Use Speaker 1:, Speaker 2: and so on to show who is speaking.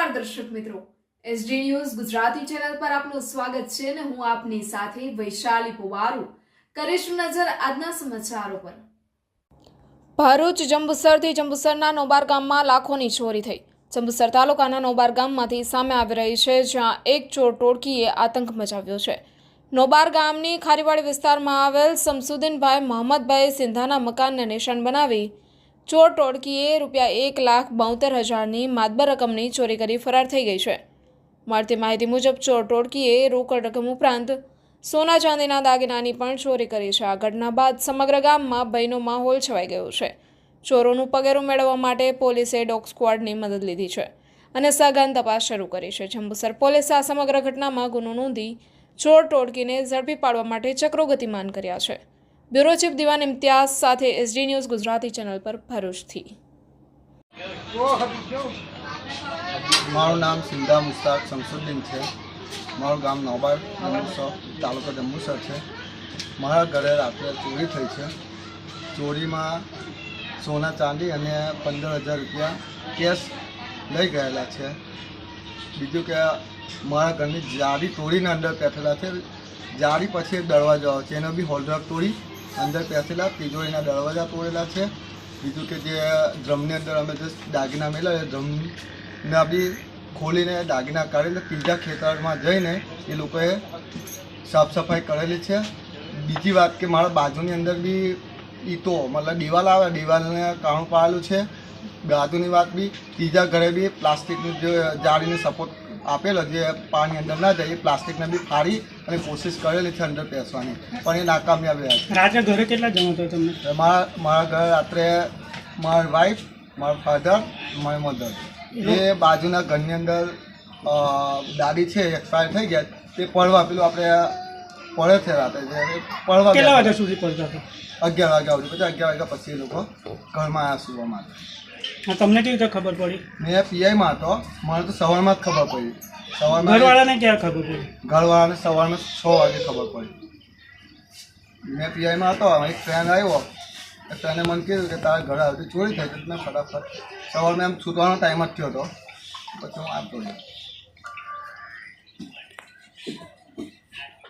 Speaker 1: નમસ્કાર દર્શક મિત્રો. એસડી ન્યૂઝ ગુજરાતી ચેનલ પર આપનું સ્વાગત છે અને હું આપની સાથે વૈશાલી પુવારુ. કરીશું નજર આજના સમાચારો પર. ભરૂચ જંબુસરથી જંબુસરના નોબાર ગામમાં લાખોની ચોરી થઈ. જંબુસર તાલુકાના નોબાર ગામમાંથી સામે આવી રહી છે, જ્યાં એક ચોર ટોળકીએ આતંક મચાવ્યો છે. નોબાર ગામની ખારીવાડી વિસ્તારમાં આવેલ સમસુદ્દીનભાઈ મોહમ્મદભાઈ સિંધાના મકાનને નિશાન બનાવી ચોર ટોળકીએ રૂપિયા એક લાખ બોતેર હજારની માતબર રકમની ચોરી કરી ફરાર થઈ ગઈ છે. મળતી માહિતી મુજબ, ચોર ટોળકીએ રોકડ રકમ ઉપરાંત સોના ચાંદીના દાગીનાની પણ ચોરી કરી છે. આ ઘટના બાદ સમગ્ર ગામમાં ભયનો માહોલ છવાઈ ગયો છે. ચોરોનું પગેરું મેળવવા માટે પોલીસે ડોગ સ્ક્વોડની મદદ લીધી છે અને સઘન તપાસ શરૂ કરી છે. જંબુસર પોલીસે આ સમગ્ર ઘટનામાં ગુનો નોંધી ચોર ટોળકીને ઝડપી પાડવા માટે ચક્રો ગતિમાન કર્યા છે. બ્યુરો ચીફ દિવાન ઇમ્તિયાઝ સાથે એસડી ન્યૂઝ ગુજરાતી ચેનલ પર ભરૂચથી.
Speaker 2: મારું નામ સિંધા મુસ્તાક શમસુદ્દીન છે. મારું ગામ નોબાર જંબુસર તાલુકો જંબુસર છે. મારા ઘરે રાત્રે ચોરી થઈ છે. ચોરીમાં સોના ચાંદી અને પંદર હજાર રૂપિયા કેશ લઈ ગયેલા છે. બીજું કે મારા ઘરની જાળી તોડીને અંદર બેઠેલા છે. જાળી પછી દરવાજો આવે છે. એનો બી હોલ્ડર તોડી અંદર બેસેલા તિજોરીના દરવાજા તોડેલા છે. બીજું કે જે ડ્રમની અંદર અમે જે દાગીના મેળા એ ડ્રમના બી ખોલીને દાગીના કાઢીને ત્રીજા ખેતરમાં જઈને એ લોકોએ સાફ સફાઈ કરેલી છે. બીજી વાત કે મારા બાજુની અંદર બી ઈતો મતલબ દિવાલ આવે, દિવાલને કાણું પાડેલું છે. બાજુની વાત બી, ત્રીજા ઘરે બી પ્લાસ્ટિકની જાળીનો સપોર્ટ આપેલો જે પાણી અંદર ના જાય એ પ્લાસ્ટિકને બી ફાડી અને કોશિશ કરેલી છે અંદર બેસવાની. પણ એ નાકામયાબ રહ્યા છે.
Speaker 3: રાત્રે ઘરે કેટલા જણ હતો તમને?
Speaker 2: મારા મારા ઘરે રાત્રે મારી વાઈફ મારા ફાધર મારી મધર એ બાજુના ઘરની અંદર દાદી છે એક્સપાયર થઈ ગયા. તે પડવા પેલું આપણે પડે છે રાતે. જે પડવા
Speaker 3: કેટલા
Speaker 2: ગયા.
Speaker 3: વાગ્યા સુધી પડતા
Speaker 2: અગિયાર વાગ્યા સુધી. પછી અગિયાર વાગ્યા પછી એ લોકો ઘરમાં આવ્યા સુવા માટે.
Speaker 3: હા, તમને કેવી રીતે ખબર પડી?
Speaker 2: મેં પીઆઈમાં હતો. મને તો સવારમાં જ ખબર પડી. સવારમાં
Speaker 3: ઘરવાળાને ક્યાં ખબર પડી?
Speaker 2: ઘરવાળાને સવારમાં છ વાગે ખબર પડી. મેં પીઆઈમાં હતો. એક ફ્રેન્ડ આવ્યો. એ ટ્રેને મને કીધું કે તારા ઘરે આવતી ચોરી થઈ તો મેં ફટાફટ. સવારમાં એમ છૂટવાનો ટાઈમ જ થયો હતો. પછી હું આપતો